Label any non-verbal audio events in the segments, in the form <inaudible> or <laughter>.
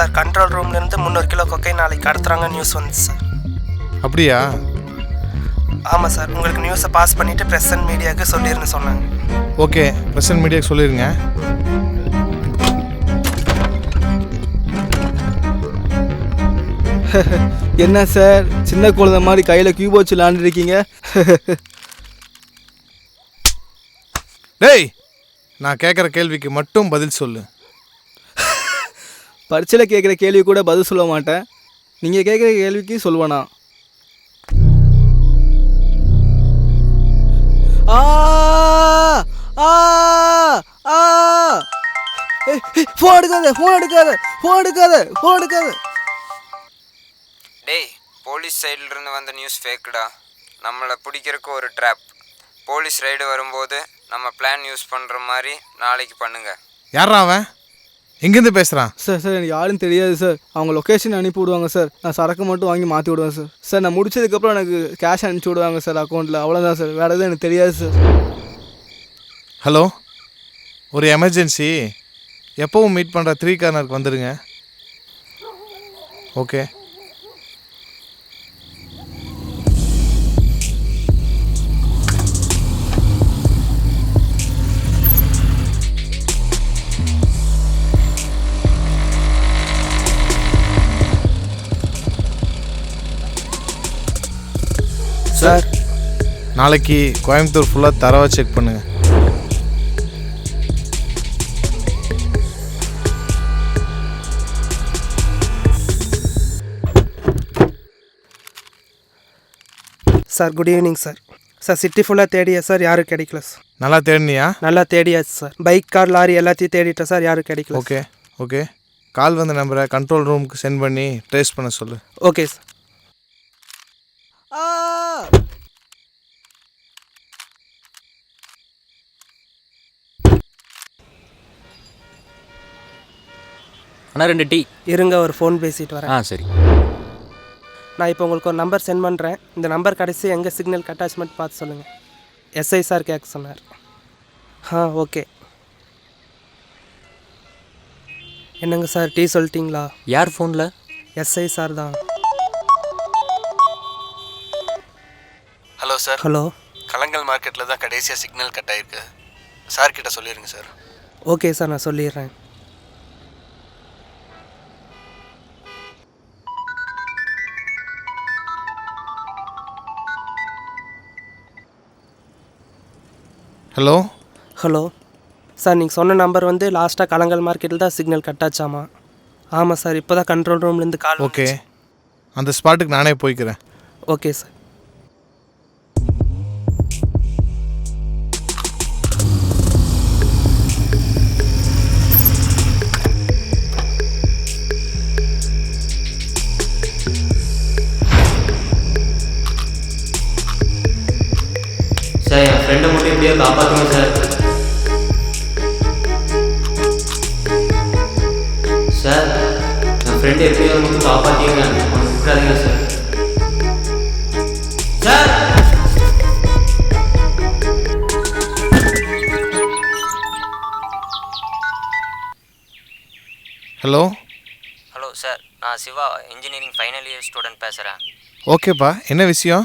Sir. Control ரூம்லேருந்து முந்நூறு kilo கொக்கை நாளைக்கு கடத்துறாங்க news வந்துச்சு சார் அப்படியா? ஆமாம் சார் உங்களுக்கு நியூஸை பாஸ் பண்ணிவிட்டு ப்ரெஸ் அண்ட் மீடியாவுக்கு சொல்லிருன்னு சொன்னாங்க. ஓகே ப்ரெசன்ட் மீடியாவுக்கு சொல்லிடுங்க என்ன சார் சின்ன குழந்தை மாதிரி கையில் கியூப் வச்சு விளாண்டுருக்கீங்க <laughs> டேய் நான் கேட்குற கேள்விக்கு மட்டும் பதில் சொல்லு. பரீட்சையில் கேட்குற கேள்வி கூட பதில் சொல்ல மாட்டேன். நீங்கள் கேட்குற கேள்விக்கு சொல்லுவேனா ஆ ஆ ஆ. ஃபோன் எடுக்காத ஃபோன் எடுக்காத ஃபோன் எடுக்காத ஃபோன் எடுக்காத. டேய் போலீஸ் சைடுல இருந்து வந்த நியூஸ் ஃபேக்குடா நம்மளை பிடிக்கிறதுக்கு ஒரு ட்ராப் போலீஸ் ரைடு வரும்போது நம்ம பிளான் யூஸ் பண்ணுற மாதிரி நாளைக்கு பண்ணுங்க. யாரா அவன்? எங்கேருந்து பேசுகிறான் சார் சார் எனக்கு யாரும் தெரியாது சார். அவங்க லொக்கேஷன் அனுப்பி விடுவாங்க சார். நான் சரக்கு மட்டும் வாங்கி மாற்றி விடுவேன் சார். சார் நான் முடிச்சதுக்கப்புறம் எனக்கு கேஷ் அனுப்பிச்சி விடுவாங்க சார் அக்கௌண்ட்டில் அவ்வளோதான் சார். வேறு எதுவும் எனக்கு தெரியாது சார். ஹலோ ஒரு எமர்ஜென்சி எப்பவும் மீட் பண்ணுற த்ரீ கார்னருக்கு வந்துடுங்க ஓகே சார் நாளைக்கு கோயம்புத்தூர் ஃபுல்லாக தரவா செக் பண்ணுங்கள் sir good evening sir sir city ஃபுல்லாக தேடியா சார் யாரும் கிடைக்கல சார் நல்லா தேடினியா? நல்லா தேடியாச்சு சார் பைக் கார் லாரி எல்லாத்தையும் தேடிட்டேன் சார் யாரும் கிடைக்கல ஓகே ஓகே கால் வந்த நம்பரை கண்ட்ரோல் ரூமுக்கு சென்ட் பண்ணி ட்ரேஸ் பண்ண சொல்லு. ஓகே சார் அண்ணா ரெண்டு டீ. இருங்க ஒரு ஃபோன் பேசிட்டு வரேன். ஆ சரி. நான் இப்போ உங்களுக்கு ஒரு நம்பர் சென்ட் பண்ணுறேன் இந்த நம்பர் கடைசி எங்கே சிக்னல் அட்டாச்மெண்ட் பார்த்து சொல்லுங்கள் எஸ்ஐ சார் கேட்க சொன்னார். ஆ ஓகே என்னங்க சார் டீ சொல்லிட்டீங்களா? யார் ஃபோனில் எஸ்ஐ சார் தான். ஹலோ சார் ஹலோ கலங்கல் மார்க்கெட்டில் தான் கடைசியாக சிக்னல் கட் ஆயிருக்கு. சார் கிட்ட சொல்லிடுங்க சார் ஓகே சார் நான் சொல்லிடுறேன். ஹலோ? ஹலோ. சார் நீங்கள் சொன்ன நம்பர் வந்து லாஸ்ட்டாக கலங்கல் மார்க்கெட்டில் தான் சிக்னல் கட் ஆச்சாமா? ஆமாம் சார் இப்போ தான் கண்ட்ரோல் ரூம்லேருந்து கால் ஓகே. அந்த ஸ்பாட்டுக்கு நானே போய்க்கிறேன். Okay sir. சார் என் ஃப்ரெண்டை மட்டும் எப்படியோ காப்பாற்றுங்க சார் சார் என் ஃப்ரெண்டை எப்படியோ மட்டும் காப்பாற்றிங்க அவனை விட்டுறாதீங்க sir sir hello hello sir நான் Siva engineering final year student பேசுகிறேன் ஓகேப்பா என்ன விஷயம்?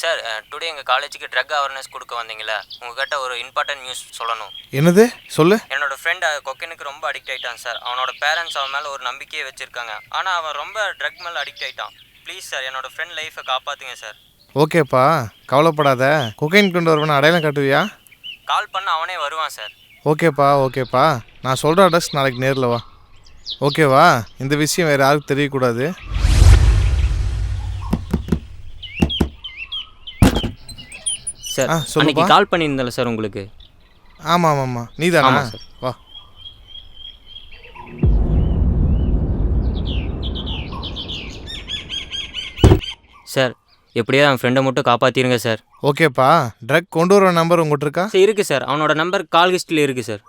சார் டுடே எங்கள் காலேஜுக்கு ட்ரக் அவேர்னஸ் கொடுக்க வந்தீங்களா உங்ககிட்ட ஒரு இம்பார்ட்டன்ட் நியூஸ் சொல்லணும். என்னது? சொல்லு. என்னோட ஃப்ரெண்ட் கொக்கனுக்கு ரொம்ப அடிக்ட் ஆயிட்டான் சார் அவனோட பேரண்ட்ஸ் அவன் மேலே ஒரு நம்பிக்கையை வச்சுருக்காங்க. ஆனால் அவன் ரொம்ப ட்ரக் மேலே அடிக்ட் ஆயிட்டான். ப்ளீஸ் சார் என்னோட ஃப்ரெண்ட் லைஃப்பை காப்பாற்றுங்க சார் ஓகேப்பா கவலைப்படாத. கொக்கைன் கொண்டு வருவன அடையாளம் காட்டுவியா? கால் பண்ண அவனே வருவான் சார் ஓகேப்பா ஓகேப்பா. நான் சொல்கிற அட்ரஸ் நாளைக்கு நேரில் வா. ஓகேவா? இந்த விஷயம் வேறு யாருக்கும் தெரியக்கூடாது. சார். அன்னைக்கு கால் பண்ணியிருந்தேன்ல சார் உங்களுக்கு. ஆமாம் ஆமாம் ஆமாம் நீ தானா சார். வா. சார் எப்படியோ என் ஃப்ரெண்டை மட்டும் காப்பாற்றிருங்க சார். ஓகேப்பா. ட்ரக் கொண்டு வர நம்பர் உங்கள்கிட்ட இருக்கா? சார் இருக்குது சார். அவனோட நம்பர் கால் ஹிஸ்ட்ரியில் இருக்குது சார்.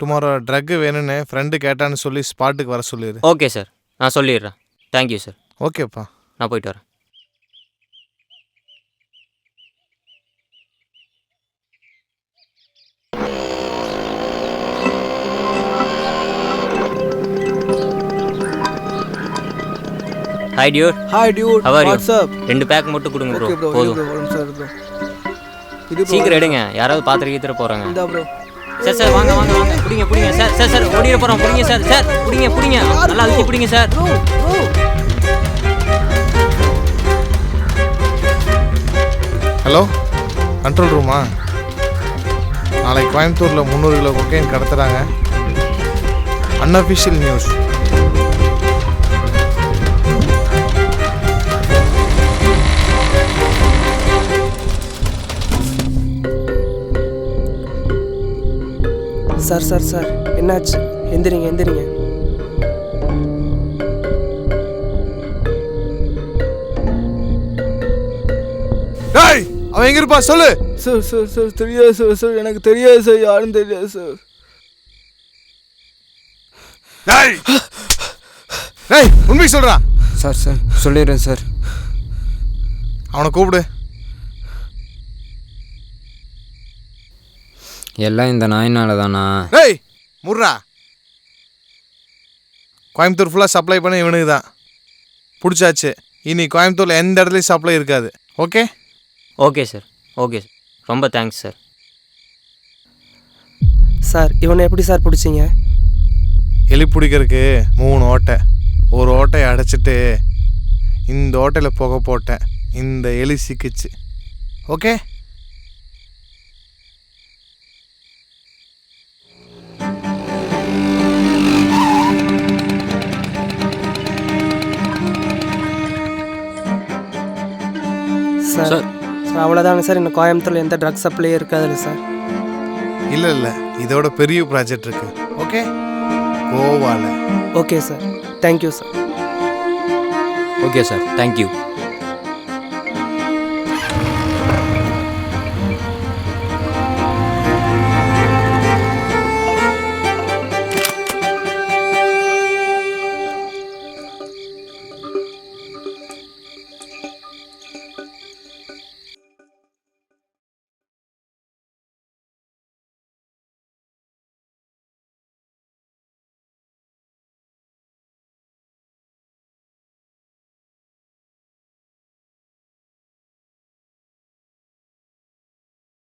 டுமாரோ ட்ரக்கு வேணும்னு ஃப்ரெண்டு கேட்டான்னு சொல்லி ஸ்பாட்டுக்கு வர சொல்லிடு ஓகே சார். நான் சொல்லிடுறேன். தேங்க்யூ சார் ஓகேப்பா. நான் போயிட்டு வரேன். Hi dude hi dude are you? What's up ரெண்டு பேக் மட்டும் கொடுங்க ப்ரோ ஓகே ப்ரோ போதும். ப்ரோ ஒரு சார் ப்ரோ இது bro, சீக்கிரம் எடுங்க. யாராவது பாத்திர கீத்திர போகிறாங்க இந்தா ப்ரோ சார் சார் வாங்க வாங்க வாங்க. பிடிங்க பிடிங்க. சார் சார் சார் ஓடிட போகிறோம் பிடிங்க சார் சார் பிடிங்க பிடிங்க. நல்லா அழுத்தி பிடிங்க சார். ஹலோ கண்ட்ரோல் ரூமா நாளைக்கு கோயம்புத்தூரில் முந்நூறு kilo cocaine கடத்துறாங்க. Unofficial news sir sir sir. என்னாச்சு? எந்திரிங்க எந்திரிங்க. டேய் அவன் எங்க இருப்பா? சொல்லு. சார் சார் சார் தெரியாது சார் சார் எனக்கு தெரியாது சார் யாரும் தெரியாது சார். டேய். டேய் உண்மை சொல்றா. சார் சார் சொல்லிடுறேன் சார். அவனை கூப்பிடு. எல்லாம் இந்த நாயினால தானா டேய் முர்ரா கோயம்புத்தூர் ஃபுல்லாக சப்ளை பண்ண இவனுக்கு தான் பிடிச்சாச்சு. இனி கோயம்புத்தூரில் எந்த இடத்துலையும் சப்ளை இருக்காது. Okay okay sir okay sir ரொம்ப தேங்க்ஸ் சார் சார் இவனை எப்படி சார் பிடிச்சிங்க? எலி பிடிக்கிறதுக்கு மூணு ஓட்டை. ஒரு ஓட்டையை அடைச்சிட்டு இந்த ஓட்டையில் புகை போட்டேன். இந்த எலி சிக்கிச்சு. ஓகே அவ்வளோதாங்க சார். இன்னும் கோயம்புத்தூரில் எந்த ட்ரக்ஸ் சப்ளை இருக்காதுல்ல சார். இல்லை இல்லை. இதோட பெரிய ப்ராஜெக்ட் இருக்கு. ஓகே கோவாவில் okay sir thank you sir okay sir thank you